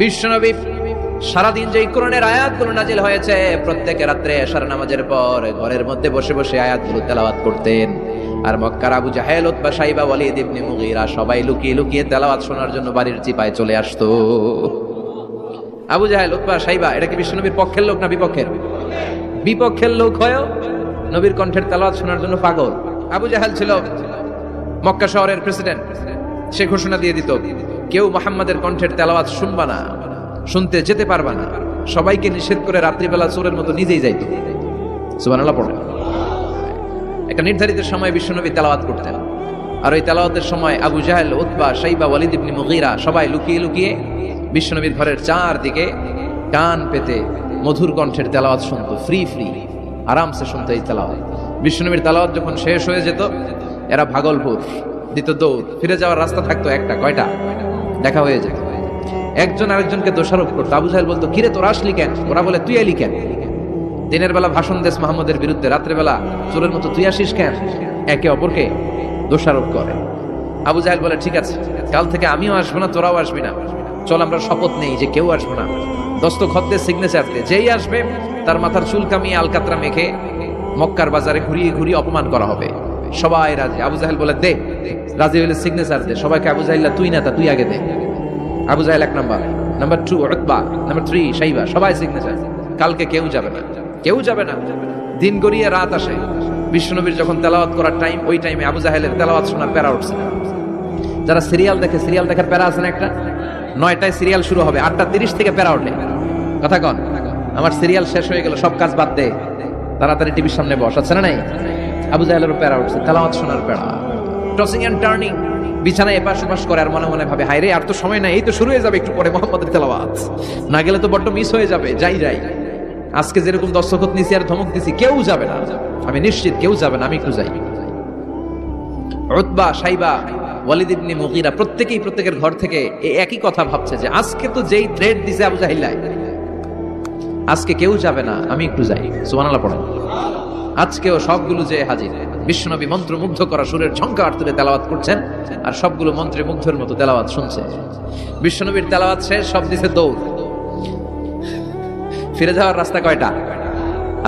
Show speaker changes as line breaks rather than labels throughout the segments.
বিশ্বনবী সারাদিন যে কোরআনের আয়াতগুলো নাজিল হয়েছে, প্রত্যেক রাত্রে এশার নামাজের পর ঘরের মধ্যে বসে বসে আয়াতগুলো তেলাওয়াত করতেন। আর মক্কার আবু জাহেল, উতবা, সাইবা, ওয়ালিদ ইবনে মুগীরা সবাই লুকিয়ে লুকিয়ে তেলাওয়াত শোনার জন্য বাড়ির চিপায় চলে আসতো। আবু জাহেল, উতবা, সাইবা, এটা কি বিশ্বনবীর পক্ষের লোক না বিপক্ষের? বিপক্ষের লোক হয়েও নবীর কণ্ঠের তেলাওয়াত শোনার জন্য পাগল। আবু জাহেল ছিল মক্কা শহরের প্রেসিডেন্ট। সে ঘোষণা দিয়ে দিত কেউ মোহাম্মদের কণ্ঠের তেলাওয়াত শুনবা না, শুনতে যেতে পারবা না। সবাইকে নিষেধ করে রাত্রিবেলা চোরের মতো নিজেই যাইত। সুবহানাল্লাহ, পড়ে। একটা নির্ধারিত সময় বিশ্বনবী তেলাওয়াত করতেন। আর ওই তেলাওয়াতের সময় আবু জাহেল, উতবা সাইবা ওয়ালিদ ইবনে মুগীরা সবাই লুকিয়ে লুকিয়ে বিশ্বনবীর ঘরের চারদিকে কান পেতে মধুর কণ্ঠের তেলাওয়াত শুনতো, ফ্রি ফ্রি, আরামসে শুনতো এই তেলাওয়াত। বিশ্বনবীর তেলাওয়াত যখন শেষ হয়ে যেত, এরা ভাগলপুর দিত দৌড়, ফিরে যাওয়ার রাস্তা থাকতো একটা, কয়টা? দেখা হয়ে যেত একজন আরেকজনকে দোষারোপ করতো। আবু জাহেল বলতো, কিরে, তোরা আসলি কেন? ওরা বলে, তুই এলি কেন? দিনের বেলা ভাষণ দেশ মাহমুদের বিরুদ্ধে রাত্রেবেলা চোরের মতো তুই আসিস কেন? একে অপরকে দোষারোপ করে। আবু জাহেল বলে, ঠিক আছে, কাল থেকে আমিও আসব না, তোরাও আসবি না। চল, আমরা শপথ নেই যে কেউ আসব না। দস্তখত দিয়ে সিগনেচার দিয়ে যেই আসবে, তার মাথার চুল কামিয়ে আলকাতরা মেখে মক্কার বাজারে ঘুরিয়ে ঘুরিয়ে অপমান করা হবে। সবাই রাজি। আবু জাহেল বলে, দে, রাজি হইলে সিগনেচার দে। সবাইকে আবু জাহিল্লা, তুই না তা তুই আগে দে। আবু জাহেল এক number. Number two Utba. Number three Shaiba. সবাই সিগনেচার কালকে কেউ যাবে না। কেউ যাবে না। দিন গড়িয়ে রাত আসে। বিশ্বনবীর যখন তেলাওয়াত করার টাইম ওই টাইমে আবু জাহেলের তেলাওয়াত শোনার প্যারা উঠছে। যারা সিরিয়াল দেখে সিরিয়াল দেখার প্যারা আছে না একটা? নয়টায় সিরিয়াল শুরু হবে। আটটা তিরিশ থেকে প্যারা ওঠে কথা কন। আমার সিরিয়াল শেষ হয়ে গেল সব কাজ বাদ দে। তাড়াতাড়ি টিভির সামনে বস। আছে না নাই? আবু জাহেলেরও প্যারা উঠছে, তেলাওয়াত শোনার প্যারা। টসিং অ্যান্ড টার্নিং বিছানায় এপাশ ওপাশ করে আর মনে মনে ভাবে হাইরে আর তো সময় নাই, এই তো শুরু হয়ে যাবে একটু পরে মোহাম্মদের তেলাওয়াত। না গেলে তো বড্ড মিস হয়ে যাবে, যাই যাই। আজকে যেরকম দর্শকত নিছি আর ধমক দিছি, কেউ যাবে না। আমি নিশ্চিত কেউ যাবে না, আমি একটু যাই। উতবা, সাইবা, ওয়ালিদ ইবনে মুগীরা প্রত্যেকেই প্রত্যেকের ঘর থেকে একই কথা ভাবছে যে, আজকে তো যেই থ্রেড দিছে আবু জাহিল্লাহ আজকে কেউ যাবে না, আমি একটু যাই। সুবহানাল্লাহ, পড়েন। আজকেও সবগুলো যে হাজির, বিশ্বনবী মন্ত্র মুগ্ধ করা সুরের ঝঙ্কার তুলে তেলাওয়াত করছেন, আর সবগুলো মন্ত্রে মুগ্ধের মতো তেলাওয়াত শুনছে। বিশ্বনবীর তেলাওয়াত শেষ, সব দিছে দৌড়। ফিরে যাওয়ার রাস্তা কয়টা?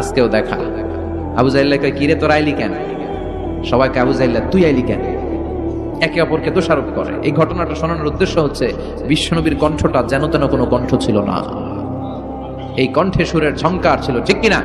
আজকেও দেখা। আবু জাইল্লা কয়, কিরে, তোর আইলি কেন? সবাইকে আবু জাইল্লা তুই আইলি কেন? একে অপরকে দোষারোপ করে। এই ঘটনাটা শোনানোর উদ্দেশ্য হচ্ছে, বিশ্বনবীর কণ্ঠটা যেন তেন কোনো কণ্ঠ ছিল না। এই কণ্ঠে সুরের ঝঙ্কার ছিল, ঠিক কিনা?